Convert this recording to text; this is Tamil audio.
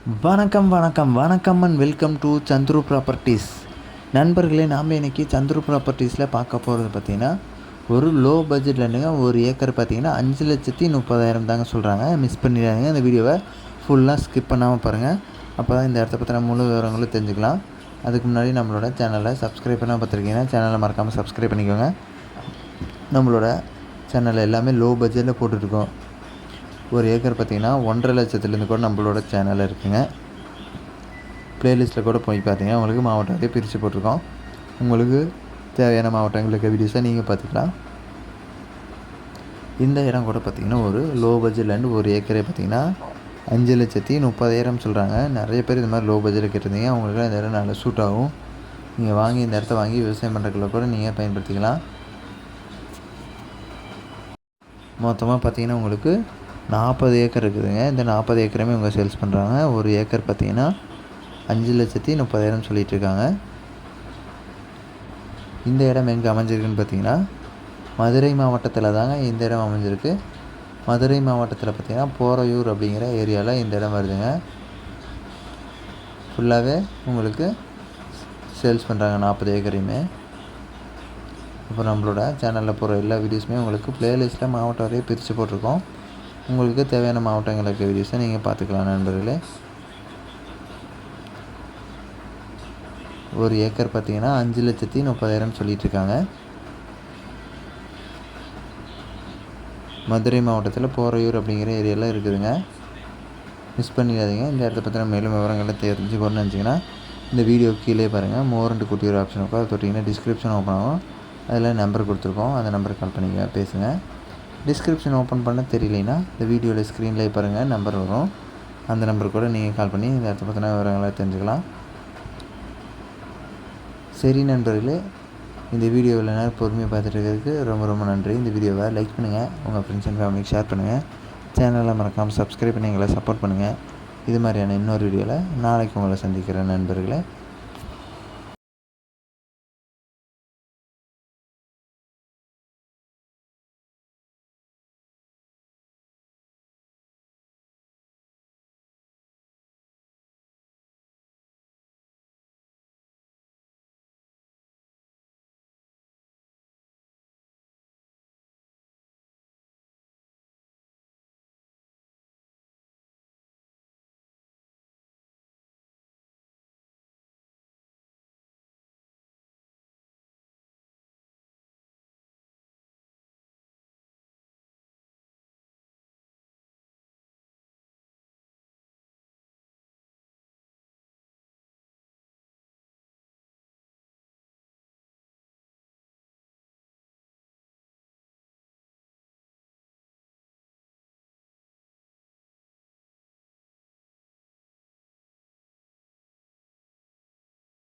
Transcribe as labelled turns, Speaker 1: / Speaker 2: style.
Speaker 1: வணக்கம் வணக்கம் வணக்கம் and welcome to Chandru properties நண்பர்களே நாம் இன்றைக்கி சந்துரு ப்ராப்பர்ட்டிஸில் பார்க்க போகிறது பார்த்திங்கன்னா ஒரு லோ பட்ஜெட்லண்டுங்க ஒரு ஏக்கர் பார்த்திங்கன்னா அஞ்சு லட்சத்தி முப்பதாயிரம் தாங்க சொல்கிறாங்க மிஸ் பண்ணிடாதீங்க இந்த வீடியோவை ஃபுல்லாக ஸ்கிப் பண்ணாமல் பாருங்கள் அப்போ தான் இந்த இடத்த பற்றின முழு விவரங்களும் தெரிஞ்சுக்கலாம். அதுக்கு முன்னாடி நம்மளோட சேனலை சப்ஸ்கிரைப் பண்ணால் பார்த்துருக்கீங்கன்னா சேனலை மறக்காமல் சப்ஸ்கிரைப் பண்ணிக்கோங்க. நம்மளோட சேனலில் எல்லாமே லோ பட்ஜெட்டில் போட்டுட்ருக்கோம் ஒரு ஏக்கர் பார்த்திங்கன்னா ஒன்றரை லட்சத்துலேருந்து கூட நம்மளோட சேனல் இருக்குதுங்க ப்ளேலிஸ்ட்டில் கூட போய் பார்த்தீங்கன்னா உங்களுக்கு மாவட்டத்தை பிரித்து போட்டிருக்கோம். உங்களுக்கு தேவையான மாவட்டங்களுக்கு வீடியோஸை நீங்கள் பார்த்துக்கலாம். இந்த இடம் கூட பார்த்திங்கன்னா ஒரு லோ பட்ஜெட்லேருந்து ஒரு ஏக்கரே பார்த்திங்கன்னா அஞ்சு லட்சத்தி முப்பதாயிரம் சொல்கிறாங்க நிறைய பேர் இந்த மாதிரி லோ பட்ஜெட்டில் கேட்டிருந்தீங்க. அவங்களுக்கு இந்த இடம் நல்லா சூட் ஆகும். நீங்கள் வாங்கி இந்த இடத்த வாங்கி விவசாயம் பண்ணுறதுக்குள்ள கூட நீங்கள் பயன்படுத்திக்கலாம். மொத்தமாக பார்த்தீங்கன்னா உங்களுக்கு நாற்பது ஏக்கர் இருக்குதுங்க. இந்த நாற்பது ஏக்கருமே இவங்க சேல்ஸ் பண்ணுறாங்க ஒரு ஏக்கர் பார்த்தீங்கன்னா அஞ்சு லட்சத்தி முப்பதாயிரம் சொல்லிகிட்ருக்காங்க இந்த இடம் எங்கே அமைஞ்சிருக்குன்னு பார்த்தீங்கன்னா மதுரை மாவட்டத்தில் தாங்க இந்த இடம் அமைஞ்சிருக்கு. மதுரை மாவட்டத்தில் பார்த்தீங்கன்னா போரையூர் அப்படிங்கிற ஏரியாவில் இந்த இடம் வருதுங்க. ஃபுல்லாகவே உங்களுக்கு சேல்ஸ் பண்ணுறாங்க நாற்பது ஏக்கரையுமே. இப்போ நம்மளோட சேனலில் போகிற எல்லா வீடியோஸுமே உங்களுக்கு ப்ளேலிஸ்ட்டில் மாவட்டம் வரையே பிரித்து போட்டிருக்கோம். உங்களுக்கு தேவையான மாவட்டங்களுக்கு வீடியோஸை நீங்கள் பார்த்துக்கலாம் நண்பர்களே. ஒரு ஏக்கர் பார்த்தீங்கன்னா அஞ்சு லட்சத்தி முப்பதாயிரம் சொல்லிகிட்ருக்காங்க மதுரை மாவட்டத்தில் போரையூர் அப்படிங்கிற ஏரியாவில் இருக்குதுங்க. மிஸ் பண்ணிடாதீங்க. இந்த இடத்த பற்றின மேலும் விவரங்களை தெரிஞ்சுக்கணும்னு நினச்சிங்கன்னா இந்த வீடியோ கீழே பாருங்கள் மோர் அண்ட் குட்டி ஒரு ஆப்ஷன் இருக்கும். அதை தொட்டிங்கன்னா டிஸ்கிரிப்ஷன் ஓப்பன் ஆகும். அதில் நம்பர் கொடுத்துருக்கோம். அந்த நம்பருக்கு கால் பண்ணிக்க பேசுங்கள் டிஸ்கிரிப்ஷன் ஓப்பன் பண்ண தெரியலனா இந்த வீடியோவில் ஸ்க்ரீனில் பாருங்கள் நம்பர் வரும். அந்த நம்பருக்கு கூட நீங்கள் கால் பண்ணி இந்த இடத்த பற்றின விவரங்களை தெரிஞ்சுக்கலாம். சரி நண்பர்களே இந்த வீடியோவில் நேரம் பொறுமையாக பார்த்துட்டு இருக்கிறதுக்கு ரொம்ப ரொம்ப நன்றி. இந்த வீடியோவை லைக் பண்ணுங்கள் உங்கள் ஃப்ரெண்ட்ஸ் அண்ட் ஃபேமிலிக்கு ஷேர் பண்ணுங்கள் சேனலை மறக்காமல் சப்ஸ்கிரைப் பண்ணி எங்களை சப்போர்ட் பண்ணுங்கள் இது மாதிரியான இன்னொரு வீடியோவில் நாளைக்கு உங்களை சந்திக்கிறேன் நண்பர்களே.